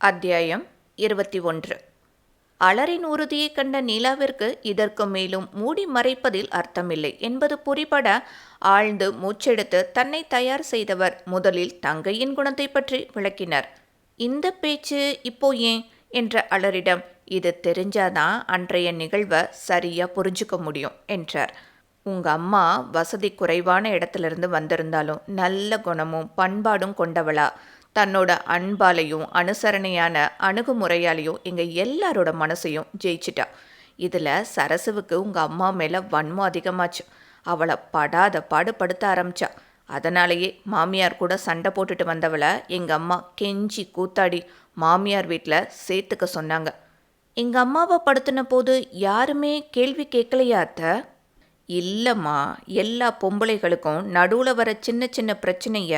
அத்தியாயம் இருபத்தி ஒன்று. அலரின் உறுதியை கண்ட நிலாவிற்கு இதற்கு மேலும் மூடி மறைப்பதில் அர்த்தமில்லை என்பது புரிபட ஆழ்ந்து மூச்செடுத்து தன்னை தயார் செய்தவர் முதலில் தங்கையின் குணத்தை பற்றி விளக்கினர். இந்த பேச்சு இப்போ ஏன்? என்ற அலரிடம் இது தெரிஞ்சாதான் அன்றைய நிகழ்வை சரியா புரிஞ்சுக்க முடியும் என்றார். உங்க அம்மா வசதி குறைவான இடத்திலிருந்து வந்திருந்தாலும் நல்ல குணமும் பண்பாடும் கொண்டவளா? தன்னோட அன்பாலையும் அனுசரணையான அணுகுமுறையாலையும் இங்கே எல்லாரோட மனசையும் ஜெயிச்சிட்டா. இதில் சரசுவுக்கு உங்கள் அம்மா மேலே வன்மம் அதிகமாச்சு. அவளை படாத பாடுபடுத்த ஆரம்பிச்சா. அதனாலேயே மாமியார் கூட சண்டை போட்டுட்டு வந்தவளை எங்கள் அம்மா கெஞ்சி கூத்தாடி மாமியார் வீட்டில் சேர்த்துக்க சொன்னாங்க. எங்கள் அம்மாவை படுத்தின போது யாருமே கேள்வி கேட்கலையா அத்தை? இல்லைம்மா எல்லா பொம்பளைகளுக்கும் நடுவில் வர சின்ன சின்ன பிரச்சனைய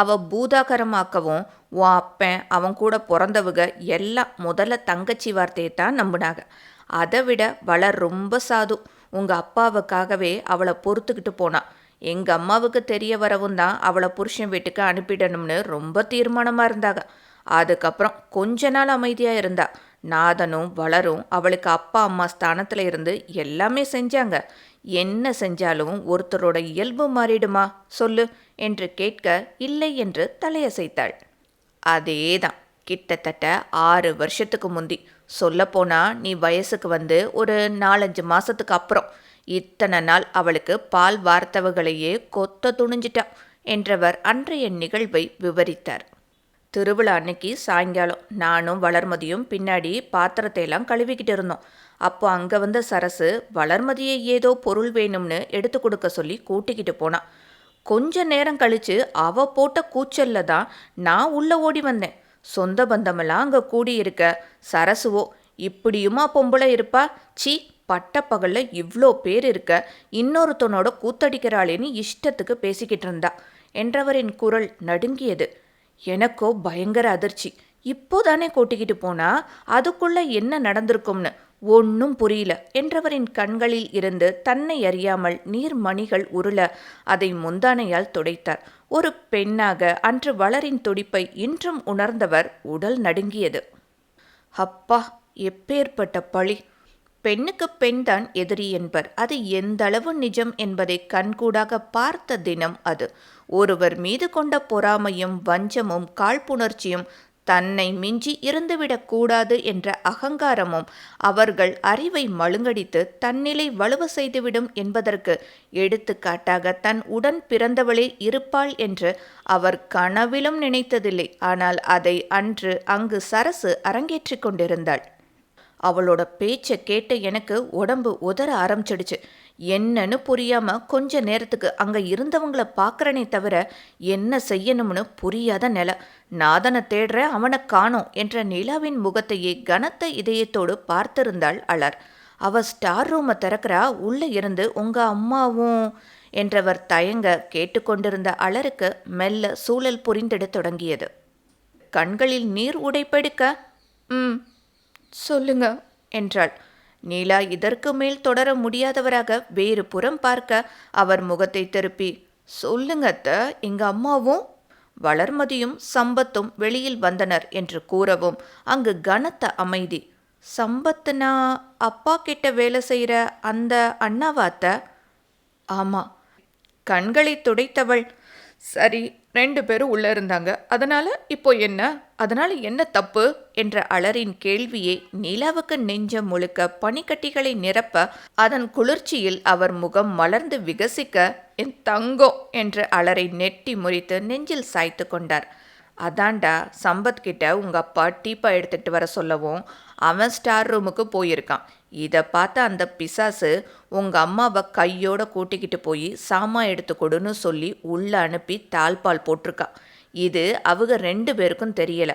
அவ பூதாகரமாக்கவும் உன் அப்பன் அவன் கூட பிறந்தவங்க எல்லாம் முதல்ல தங்கச்சி வார்த்தையை தான் நம்பினாங்க. அதை விட வள ரொம்ப சாது. உங்கள் அப்பாவுக்காகவே அவளை பொறுத்துக்கிட்டு போனான் எங்கள் அம்மாவுக்கு தெரிய வரவும் தான் அவளை புருஷன் வீட்டுக்கு அனுப்பிடணும்னு ரொம்ப தீர்மானமாக இருந்தாங்க. அதுக்கப்புறம் கொஞ்ச நாள் அமைதியாக இருந்தா. நாதனும் வளரும் அவளுக்கு அப்பா அம்மா ஸ்தானத்தில் இருந்து எல்லாமே செஞ்சாங்க. என்ன செஞ்சாலும் ஒருத்தரோட இயல்பு மாறிடுமா? சொல்லு என்று கேட்க இல்லை என்று தலையசைத்தாள். அதேதான். கிட்டத்தட்ட ஆறு வருஷத்துக்கு முந்தி. சொல்லப்போனா நீ வயசுக்கு வந்து ஒரு நாலஞ்சு மாசத்துக்கு அப்புறம். இத்தனை நாள் அவளுக்கு பால் வார்த்தவர்களையே கொத்த துணிஞ்சிட்டா என்றவர் அன்றைய நிகழ்வை விவரித்தார். திருவிழா அன்னைக்கு சாயங்காலம் நானும் வளர்மதியும் பின்னாடி பாத்திரத்தை எல்லாம் கழுவிக்கிட்டு இருந்தோம். அப்போ அங்கே வந்த சரசு வளர்மதியை ஏதோ பொருள் வேணும்னு எடுத்து கொடுக்க சொல்லி கூட்டிக்கிட்டு போனான். கொஞ்ச நேரம் கழிச்சு அவ போட்ட கூச்சல்ல தான் நான் உள்ள ஓடி வந்தேன். சொந்த பந்தமெல்லாம் அங்கே கூடியிருக்க. சரசுவோ இப்படியுமா பொம்பளை இருப்பா? சி பட்டப்பகல்ல இவ்வளோ பேர் இருக்க. இன்னொருத்தனோட கூத்தடிக்கிறாளேன்னு இஷ்டத்துக்கு பேசிக்கிட்டு இருந்தா. என்றவரின் குரல் நடுங்கியது. எனக்கோ பயங்கர அதிர்ச்சி. இப்போதானே கூட்டிக்கிட்டு போனா? அதுக்குள்ள என்ன நடந்திருக்கும்னு. ஒன்னும் புரியல. என்றவரின் கண்களில் இருந்து தன்னை அறியாமல் நீர்மணிகள் உருள அதை முந்தானையால் துடைத்தார். ஒரு பெண்ணாக அன்று வளரின் துடிப்பை இன்றும் உணர்ந்தவர் உடல் நடுங்கியது. அப்பா எப்பேற்பட்ட பழி. பெண்ணுக்கு பெண்தான் எதிரி என்பர். அது எந்தளவு நிஜம் என்பதை கண்கூடாக பார்த்த தினம் அது. ஒருவர் மீது கொண்ட பொறாமையும் வஞ்சமும் காழ்ப்புணர்ச்சியும் தன்னை மிஞ்சி இருந்துவிடக்கூடாது என்ற அகங்காரமும் அவர்கள் அறிவை மழுங்கடித்து தன்னிலை வலுவ செய்துவிடும் என்பதற்கு எடுத்துக்காட்டாக தன் உடன் பிறந்தவளே இருப்பாள் என்று அவர் கனவிலும் நினைத்ததில்லை. ஆனால் அதை அன்று அங்கு சரசு அரங்கேற்றிக் கொண்டிருந்தாள். அவளோட பேச்சை கேட்ட எனக்கு உடம்பு உதற ஆரம்பிச்சிடுச்சு. என்னன்னு புரியாம கொஞ்ச நேரத்துக்கு அங்க இருந்தவங்கள பார்க்கறனே தவிர என்ன செய்யணும்னு புரியாத நில. நாதனை தேடுற அவனை காணோம் என்ற நிலாவின் முகத்தையே கனத்த இதயத்தோடு பார்த்திருந்தாள் அலர். அவ ஸ்டார் ரூமை திறக்கிறா உள்ள இருந்து உங்க அம்மாவும் என்றவர் தயங்க கேட்டுக்கொண்டிருந்த அலருக்கு மெல்ல சூழல் புரிந்திடத் தொடங்கியது. கண்களில் நீர் உடைப்பெடுக்க ம் சொல்லுங்க என்றாள். நீலா இதற்கு மேல் தொடர முடியாதவராக வேறு புறம் பார்க்க அவர் முகத்தை திருப்பி சொல்லுங்க அத்த எங்க அம்மாவும் வளர்மதியும் சம்பத்தும் வெளியில் வந்தனர் என்று கூறவும் அங்கு கனத்த அமைதி. சம்பத்துனா அப்பா கிட்ட வேலை செய்கிற அந்த அண்ணாவாத்த ஆமா. கண்களை துடைத்தவள். சரி ரெண்டு பேரும் உள்ளே இருந்தாங்க. அதனால இப்போ என்ன? அதனால என்ன தப்பு? என்ற அலரின் கேள்வியை நிலாவுக்கு நெஞ்சம் முழுக்க பனிக்கட்டிகளை நிரப்ப அதன் குளிர்ச்சியில் அவர் முகம் மலர்ந்து விகசிக்க என் தங்கம் என்ற அலரை நெட்டி முறித்து நெஞ்சில் சாய்த்து கொண்டார். அதான்டா சம்பத் கிட்ட உங்க அப்பா டீப்பா எடுத்துட்டு வர சொல்லவும் அவன் ஸ்டார் ரூமுக்கு போயிருக்கான். இதை பார்த்த அந்த பிசாசு உங்க அம்மாவை கையோட கூட்டிக்கிட்டு போய் சாமா எடுத்து கொடுன்னு சொல்லி உள்ள அனுப்பி தாழ்பால் போட்டிருக்கான் இது அவங்க ரெண்டு பேருக்கும் தெரியல.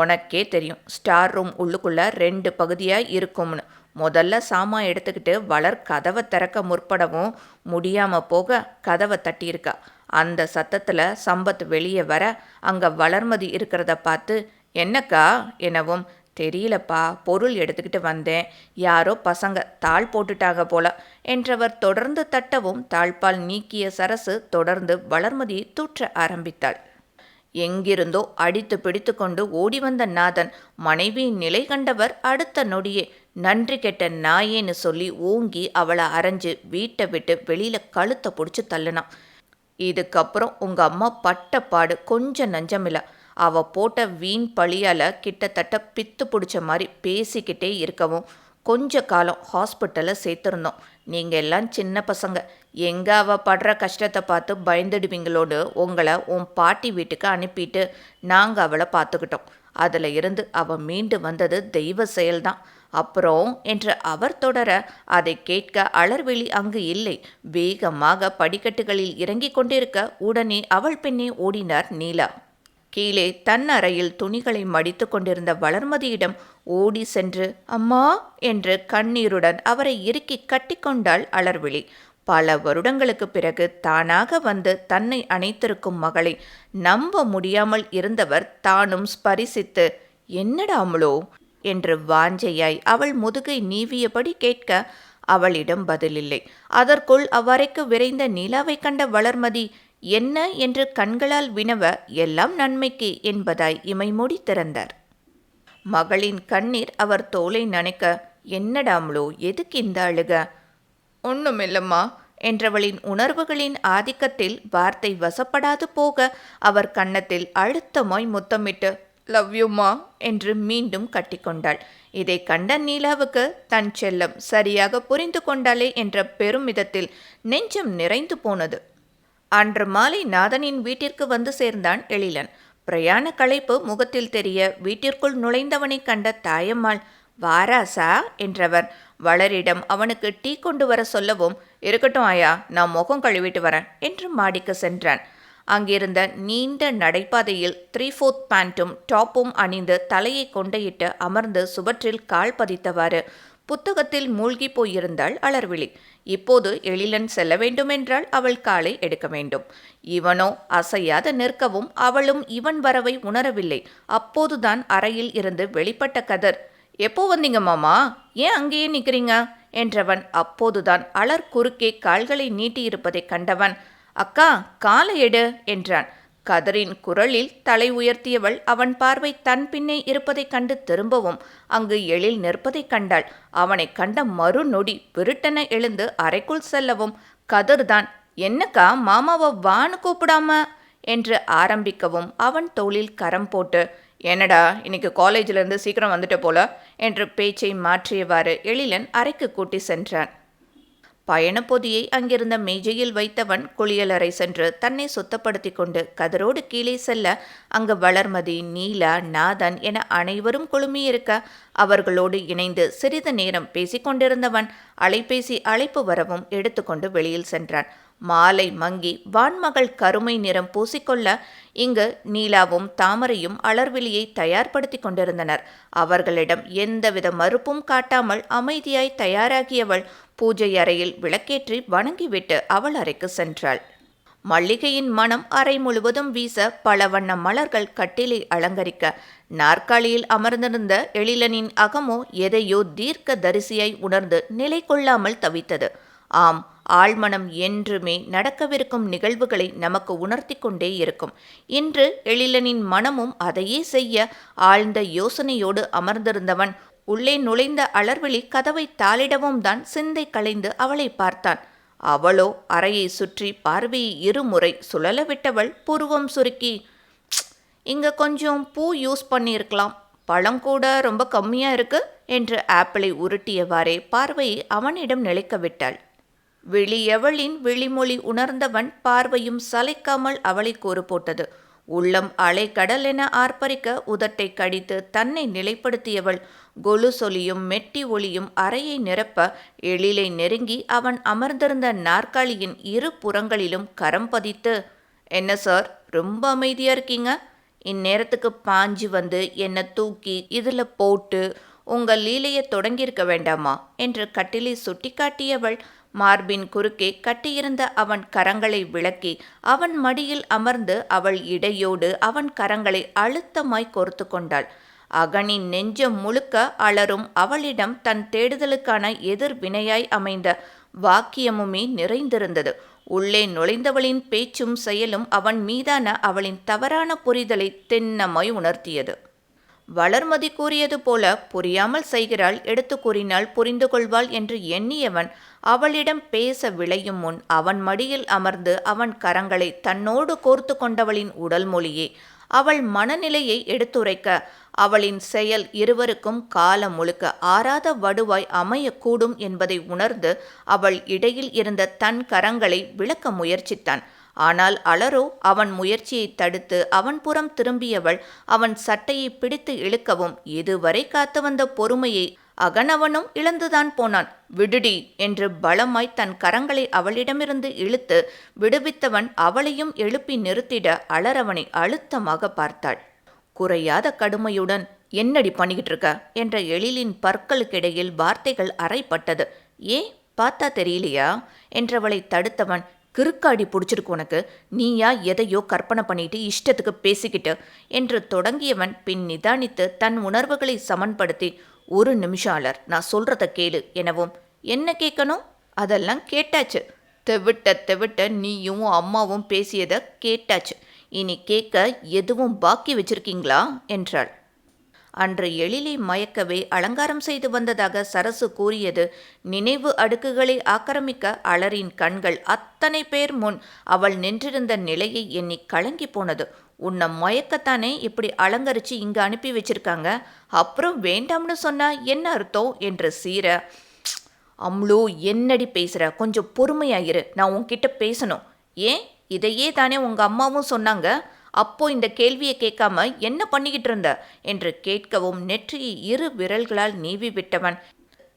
உனக்கே தெரியும் ஸ்டார் ரூம் உள்ளுக்குள்ள ரெண்டு பகுதியாக இருக்கும்னு. முதல்ல சாமான் எடுத்துக்கிட்டு வளர் கதவை திறக்க முற்படவும் முடியாமல் போக கதவை தட்டியிருக்கா. அந்த சத்தத்தில் சம்பத் வெளியே வர அங்கே வளர்மதி இருக்கிறத பார்த்து என்னக்கா? எனவும் தெரியலப்பா பொருள் எடுத்துக்கிட்டு வந்தேன். யாரோ பசங்க தாள் போட்டுட்டாங்க போல. என்றவர் தொடர்ந்து தட்டவும் தாழ்பால் நீக்கிய சரசு தொடர்ந்து வளர்மதி தூற்ற ஆரம்பித்தாள். எங்கிருந்தோ அடித்து பிடித்து கொண்டு ஓடி வந்த நாதன் மனைவியின் நிலை கண்டவர் அடுத்த நொடியே. நன்றி கெட்ட நாயேன்னு சொல்லி ஓங்கி அவளை அரைஞ்சு வீட்டை விட்டு வெளியில கழுத்தை பிடிச்சி தள்ளுனான். இதுக்கப்புறம் உங்கள் அம்மா பட்ட பாடு கொஞ்சம் நஞ்சமில்லை. அவ போட்ட வீண் பழியால் கிட்டத்தட்ட பித்து பிடிச்ச மாதிரி பேசிக்கிட்டே இருக்கவும் கொஞ்ச காலம் ஹாஸ்பிட்டலில் சேர்த்துருந்தோம். நீங்கள் எல்லாம் சின்ன பசங்க. எங்கே அவள் படுற கஷ்டத்தை பார்த்து பயந்துடுவீங்களோடு உங்களை உன் பாட்டி வீட்டுக்கு அனுப்பிட்டு நாங்கள் அவளை பார்த்துக்கிட்டோம். அதில் இருந்து அவள் மீண்டு வந்தது தெய்வ செயல்தான். அப்புறம் என்று அவர் தொடர அதை கேட்க அலர்வெளி அங்கு இல்லை. வேகமாக படிக்கட்டுகளில் இறங்கிக் கொண்டிருக்க உடனே அவள் பின்னே ஓடினார் நீலா. கீழே தன் அறையில் துணிகளை மடித்து கொண்டிருந்த வளர்மதியிடம் ஓடி சென்று அம்மா என்று கண்ணீருடன் அவரை இறுக்கி கட்டிக்கொண்டாள் அலர்விழி பல வருடங்களுக்கு பிறகு தானாக வந்து தன்னை அணைத்திருக்கும் மகளை நம்ப முடியாமல் இருந்தவர் தானும் ஸ்பரிசித்து என்னடாமளோ என்று வாஞ்சையாய் அவள் முதுகை நீவியபடி கேட்க அவளிடம் பதிலில்லை. அதற்குள் அவ்வறைக்கு விரைந்த நிலாவை கண்ட வளர்மதி என்ன என்று கண்களால் வினவ எல்லாம் நன்மைக்கு என்பதாய் இமைமூடி திறந்தார். மகளின் கண்ணீர் அவர் தோலை நனைக்க என்னடாமலோ எதுக்கு இந்த அழுக? ஒண்ணுமில்லம்மா என்றவளின் உணர்வுகளின் ஆதிக்கத்தில் வார்த்தை வசப்படாது போக அவர் கன்னத்தில் அழுத்தமாய் முத்தமிட்டு லவ் யூமா என்று மீண்டும் கட்டிக்கொண்டாள் இதை கண்ட நீலாவுக்கு தன் செல்லம் சரியாக புரிந்து கொண்டாளே என்ற பெருமிதத்தில் நெஞ்சம் நிறைந்து போனது. அன்று மாலை நாதனின் வீட்டிற்கு வந்து சேர்ந்தான் எழிலன். பிரயாண களைப்பு முகத்தில் தெரிய வீட்டிற்குள் நுழைந்தவனை கண்ட தாயம்மாள் வாராசா என்றவர். வளரிடம் அவனுக்கு டீ கொண்டு வர சொல்லவும் இருக்கட்டும் ஆயா நான் முகம் கழுவிட்டு வரேன் என்று மாடிக்கு சென்றான். அங்கிருந்த நீண்ட நடைபாதையில் த்ரீ ஃபோர்த் பேண்ட்டும் டாப்பும் அணிந்து தலையை கொண்டையிட்டு அமர்ந்து சுவற்றில் கால் பதித்தவாறு புத்தகத்தில் மூழ்கி போயிருந்தாள் அலர்விழி. இப்போது எழிலன் செல்ல வேண்டுமென்றால் அவள் காலை எடுக்க வேண்டும். இவனோ அசையாத நிற்கவும் அவளும் இவன் வரவை உணரவில்லை. அப்போதுதான் அறையில் இருந்து வெளிப்பட்ட கதர் எப்போ வந்தீங்க மாமா? ஏன் அங்கேயே நிற்கிறீங்க என்றவன் அப்போதுதான் அலர் குறுக்கே கால்களை நீட்டியிருப்பதைக் கண்டவன் அக்கா காலை எடு என்றான். கதரின் குரலில் தலை உயர்த்தியவள் அவன் பார்வை தன் பின்னே இருப்பதைக் கண்டு திரும்பவும் அங்கு எழில் நிற்பதைக் கண்டாள். அவனை கண்ட மறுநொடி விருட்டன எழுந்து அறைக்குள் செல்லவும் கதர்தான் என்னக்கா மாமாவை வான்னு கூப்பிடாம? என்று ஆரம்பிக்கவும் அவன் தோளில் கரம் போட்டு என்னடா இன்னைக்கு காலேஜிலிருந்து சீக்கிரம் வந்துட்ட போல? என்று பேச்சை மாற்றியவாறு எழிலன் அறைக்கு கூட்டி சென்றான். பயணப்பொதியை அங்கிருந்த மேஜையில் வைத்தவன் குளியலறை சென்று தன்னை சுத்தப்படுத்தி கொண்டு கதரோடு கீழே செல்ல அங்கு வளர்மதி நீலா நாதன் என அனைவரும் குழுமியிருக்க அவர்களோடு இணைந்து சிறிது நேரம் பேசிக்கொண்டிருந்தவன் அலைபேசி அழைப்பு வரவும் எடுத்துக்கொண்டு வெளியில் சென்றான். மாலை மங்கி வான்மகள் கருமை நிறம் பூசிக்கொள்ள இங்கு நீலாவும் தாமரையும் அலர்விழியை தயார்படுத்தி கொண்டிருந்தனர். அவர்களிடம் எந்தவித மறுப்பும் காட்டாமல் அமைதியாய் தயாராகியவள் பூஜை அறையில் விளக்கேற்றி வணங்கிவிட்டு அவள் அறைக்கு சென்றாள். மல்லிகையின் மனம் அறை முழுவதும் வீச பல வண்ண மலர்கள் கட்டிலை அலங்கரிக்க நாற்காலியில் அமர்ந்திருந்த எழிலனின் அகமோ எதையோ தீர்க்க தரிசியாய் உணர்ந்து நிலை கொள்ளாமல் தவித்தது. ஆம் ஆழ்மனம் என்றுமே நடக்கவிருக்கும் நிகழ்வுகளை நமக்கு உணர்த்தி கொண்டே இருக்கும். இன்று எழிலனின் மனமும் அதையே செய்ய ஆழ்ந்த யோசனையோடு அமர்ந்திருந்தவன் உள்ளே நுழைந்த அலர்விழி கதவை தாளிடவும் தான் சிந்தை களைந்து அவளை பார்த்தான். அவளோ அறையை சுற்றி பார்வையை இருமுறை சுழல விட்டவள் புருவம் சுருக்கி இங்க கொஞ்சம் பூ யூஸ் பண்ணியிருக்கலாம். பழம் கூட ரொம்ப கம்மியா இருக்கு என்று ஆப்பிளை உருட்டியவாறே பார்வையை அவனிடம் நிலைக்க விட்டாள். விழியவளின் விழிமொழி உணர்ந்தவன் பார்வையும் சலைக்காமல் அவளை கூறு போட்டது உள்ளம் அலை கடல் என ஆர்ப்பரிக்க உதட்டை கடித்து தன்னை நிலைப்படுத்தியவள். கொலு சொலியும் மெட்டி ஒளியும் அறையை நிரப்ப எழிலை நெருங்கி அவன் அமர்ந்திருந்த நாற்காலியின் இரு புறங்களிலும் கரம் பதித்து என்ன சார் ரொம்ப அமைதியா இருக்கீங்க? இந்நேரத்துக்கு பாஞ்சு வந்து என்னை தூக்கி இதில் போட்டு உங்கள் லீலையை தொடங்கியிருக்க வேண்டாமா? என்று கட்டிலை சுட்டிக்காட்டியவள் மார்பின் குறுக்கே கட்டியிருந்த அவன் கரங்களை விளக்கி அவன் மடியில் அமர்ந்து அவள் இடையோடு அவன் கரங்களை அழுத்தமாய் கோர்த்து கொண்டாள். அகனின் நெஞ்சம் முழுக்க அலரும் அவளிடம் தன் தேடுதலுக்கான எதிர்வினையாய் அமைந்த வாக்கியமுமே நிறைந்திருந்தது. உள்ளே நுழைந்தவளின் பேச்சும் செயலும் அவன் மீதான அவளின் தவறான புரிதலை தென்னமாய் உணர்த்தியது. வளர்மதி கூறியது போல புரியாமல் செய்கிறாள் எடுத்து கூறினால் புரிந்து கொள்வாள் என்று எண்ணியவன் அவளிடம் பேச விளையும் முன் அவன் மடியில் அமர்ந்து அவன் கரங்களை தன்னோடு கோர்த்து கொண்டவளின் உடல் மொழியே அவள் மனநிலையை எடுத்துரைக்க அவளின் செயல் இருவருக்கும் காலம் முழுக்க ஆறாத வடுவாய் அமையக்கூடும் என்பதை உணர்ந்து அவள் இடையில் இருந்த தன் கரங்களை விளக்க முயற்சித்தான். ஆனால் அலரோ அவன் முயற்சியை தடுத்து அவன் புறம் திரும்பியவள் அவன் சட்டையை பிடித்து இழுக்கவும் இதுவரை காத்து வந்த பொறுமையை அகனவனும் இழந்துதான் போனான். விடுடி என்று பலமாய் தன் கரங்களை அவளிடமிருந்து இழுத்து விடுவித்தவன் அவளையும் எழுப்பி நிறுத்திட அலரவனை அழுத்தமாக பார்த்தாள். குறையாத கடுமையுடன் என்னடி பண்ணிக்கிட்டு இருக்க? என்ற எழிலின் பற்களுக்கிடையில் வார்த்தைகள் அறைப்பட்டது ஏன்? பார்த்தா தெரியலையா? என்றவளை தடுத்தவன் கிறுக்காடி பிடிச்சிருக்கு உனக்கு. நீயா எதையோ கற்பனை பண்ணிட்டு இஷ்டத்துக்கு பேசிக்கிட்டு. என்று தொடங்கியவன் பின் நிதானித்து தன் உணர்வுகளை சமன்படுத்தி ஒரு நிமிஷாளர் நான் சொல்றத கேளு எனவும் என்ன கேட்கணும்? அதெல்லாம் கேட்டாச்சு. தெவிட்ட தெவிட்ட நீயும் அம்மாவும் பேசியதை கேட்டாச்சு. இனி கேட்க எதுவும் பாக்கி வச்சிருக்கீங்களா? என்றாள். அன்று எழிலை மயக்கவே அலங்காரம் செய்து வந்ததாக சரசு கூறியது. நினைவு அடுக்குகளை ஆக்கிரமிக்க அலரின் கண்கள் அத்தனை பேர் முன் அவள் நின்றிருந்த நிலையை எண்ணி கலங்கி போனது. உன்னை மயக்கத்தானே இப்படி அலங்கரிச்சு இங்க அனுப்பி வச்சிருக்காங்க? அப்புறம் வேண்டாம்னு சொன்னா என்ன அர்த்தம்? என்று சீர அம்ளு என்னடி பேசுற? கொஞ்சம் பொறுமையாயிரு நான் உன்கிட்ட பேசணும். ஏன்? இதையே தானே உங்க அம்மாவும் சொன்னாங்க. அப்போ இந்த கேள்வியை கேட்காம என்ன பண்ணிக்கிட்டு இருந்த? என்று கேட்கவும் நெற்றியை இரு விரல்களால் நீவி விட்டவன்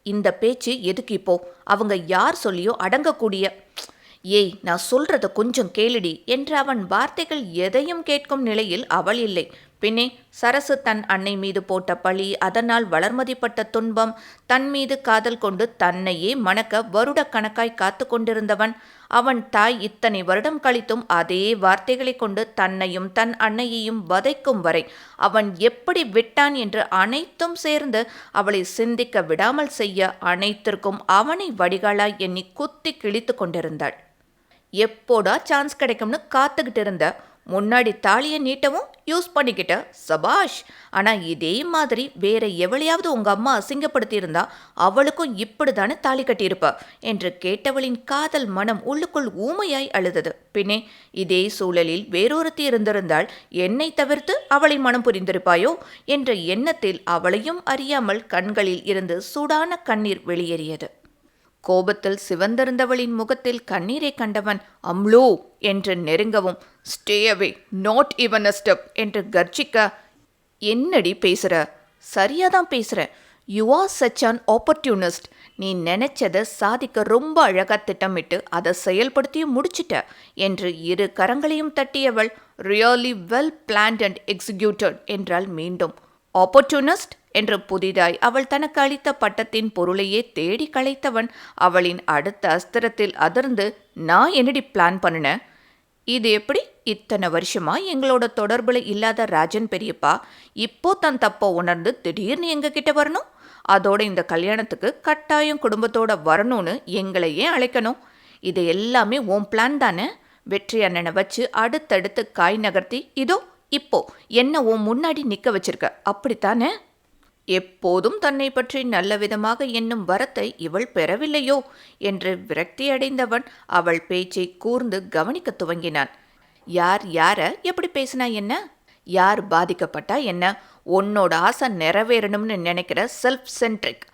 இந்த பேச்சு எதுக்கு இப்போ? அவங்க யார் சொல்லியோ அடங்கக்கூடிய. ஏய் நான் சொல்றத கொஞ்சம் கேளுடி என்று அவன் வார்த்தைகள் எதையும் கேட்கும் நிலையில் அவள் இல்லை. பின்னே சரசு தன் அன்னை மீது போட்ட பழி அதனால் வளர்மதிப்பட்ட துன்பம் தன் மீது காதல் கொண்டு தன்னையே மணக்க வருட கணக்காய் காத்து கொண்டிருந்தவன். அவன் தாய் இத்தனை வருடம் கழித்தும் அதே வார்த்தைகளை கொண்டு தன்னையும் தன் அன்னையையும் வதைக்கும் வரை அவன் எப்படி விட்டான் என்று அனைத்தும் சேர்ந்து அவளை சிந்திக்க விடாமல் செய்ய அனைத்திற்கும் அவனை வடிகாலாய் எண்ணி குத்தி கிழித்து கொண்டிருந்தாள். எப்போடா சான்ஸ் கிடைக்கும்னு காத்துக்கிட்டு இருந்த முன்னாடி தாலியை நீட்டவும் யூஸ் பண்ணிக்கிட்ட சபாஷ். ஆனால் இதே மாதிரி வேற எவளையாவது உங்க அம்மா அசிங்கப்படுத்தியிருந்தா அவளுக்கும் இப்படி தானே தாலி கட்டியிருப்ப என்று கேட்டவளின் காதல் மனம் உள்ளுக்குள் ஊமையாய் அழுதது. பின்னே இதே சூழலில் வேறொருத்தி இருந்திருந்தால் என்னை தவிர்த்து அவளை மனம் புரிந்திருப்பாயோ என்ற எண்ணத்தில் அவளையும் அறியாமல் கண்களில் இருந்து சூடான கண்ணீர் வெளியேறியது. கோபத்தில் சிவந்திருந்தவளின் முகத்தில் கண்ணீரை கண்டவன் அம்லோ என்று நெருங்கவும் ஸ்டே அவே நாட் இவன் அ ஸ்டெப் என்று கர்ஜிக்க என்னடி பேசுற? சரியாதான் பேசுற you are such an opportunist நீ நினைச்சதை சாதிக்க ரொம்ப அழகா திட்டமிட்டு அதை செயல்படுத்தியும் முடிச்சிட்ட என்று இரு கரங்களையும் தட்டியவள் really well planned and executed என்றால் மீண்டும். ஆப்பர்ச்சுனிஸ்ட் என்று புதிதாய் அவள் தனக்கு அளித்த பட்டத்தின் பொருளையே தேடி களைத்தவன் அவளின் அடுத்த அஸ்திரத்தில் அதிர்ந்து நான் என்னடி பிளான் பண்ணினேன் இது எப்படி? இத்தனை வருஷமா எங்களோட தொடர்புல இல்லாத ராஜன் பெரியப்பா இப்போ தன் தப்பை உணர்ந்து திடீர்னு எங்க கிட்ட வரணும்? அதோட இந்த கல்யாணத்துக்கு கட்டாயம் குடும்பத்தோட வரணும்னு எங்களையே அழைக்கணும்? இது எல்லாமே ஓம் பிளான் தானே? வெற்றி அண்ணனை வச்சு அடுத்தடுத்து காய் நகர்த்தி இதோ இப்போ என்ன உன் முன்னாடி நிக்க வச்சிருக்க? அப்படித்தானே? எப்போதும் தன்னை பற்றி நல்ல விதமாக எண்ணும் வரத்தை இவள் பெறவில்லையோ என்று விரக்தியடைந்தவன் அவள் பேச்சை கூர்ந்து கவனிக்கத் துவங்கினான். யார் யார எப்படி பேசினா என்ன? யார் பாதிக்கப்பட்டா என்ன? உன்னோட ஆசை நிறைவேறணும்னு நினைக்கிற செல்ஃப் சென்ட்ரிக்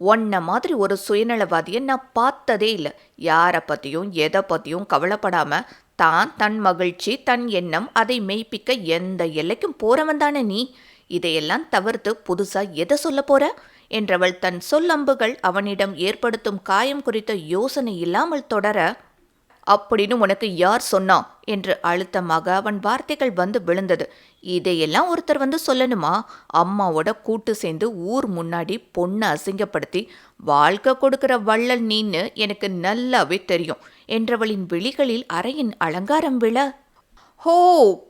உன்ன மாதிரி ஒரு சுயநலவாதியை நான் பார்த்ததே இல்லை. யாரை பற்றியும் எதை பற்றியும் கவலைப்படாம தான் தன் மகிழ்ச்சி தன் எண்ணம் அதை மெய்ப்பிக்க எந்த எல்லைக்கும் போறவன் தானே நீ? இதையெல்லாம் தவிர்த்து புதுசா எதை சொல்ல போற? என்றவள் தன் சொல்லம்புகள் அவனிடம் ஏற்படுத்தும் காயம் குறித்த யோசனை இல்லாமல் தொடர அப்படின்னு உனக்கு யார் சொன்னா? என்று அழுத்தமாக அவன் வார்த்தைகள் வந்து விழுந்தது. இதையெல்லாம் ஒருத்தர் வந்து சொல்லணுமா? அம்மாவோட கூட்டு சேர்ந்து ஊர் முன்னாடி பொண்ணை அசிங்கப்படுத்தி வாழ்க்கை கொடுக்கிற வள்ளல் நீன்னு எனக்கு நல்லாவே தெரியும் என்றவளின் விழிகளில் அறையின் அலங்காரம் விழ ஹோ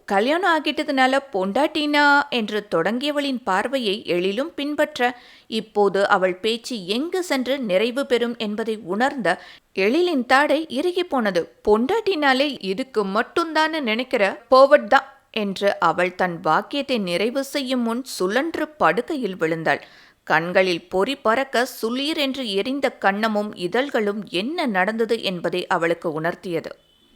கல்யாணம் ஆகிட்டதுனால பொண்டாட்டினா என்று தொடங்கியவளின் பார்வையை எழிலும் பின்பற்ற இப்போது அவள் பேச்சு எங்கு சென்று நிறைவு பெறும் என்பதை உணர்ந்த எழிலின் தாடை இறுகி போனது. பொண்டாட்டினாலே இதுக்கு மட்டும்தான்னு நினைக்கிற போவட் தான் என்று அவள் தன் வாக்கியத்தை நிறைவு செய்யும் முன் சுழன்று படுக்கையில் விழுந்தாள். கண்களில் பொறி பறக்க சுளீர் என்று எரிந்த கண்ணமும் இதழ்களும் என்ன நடந்தது என்பதை அவளுக்கு உணர்த்தியது.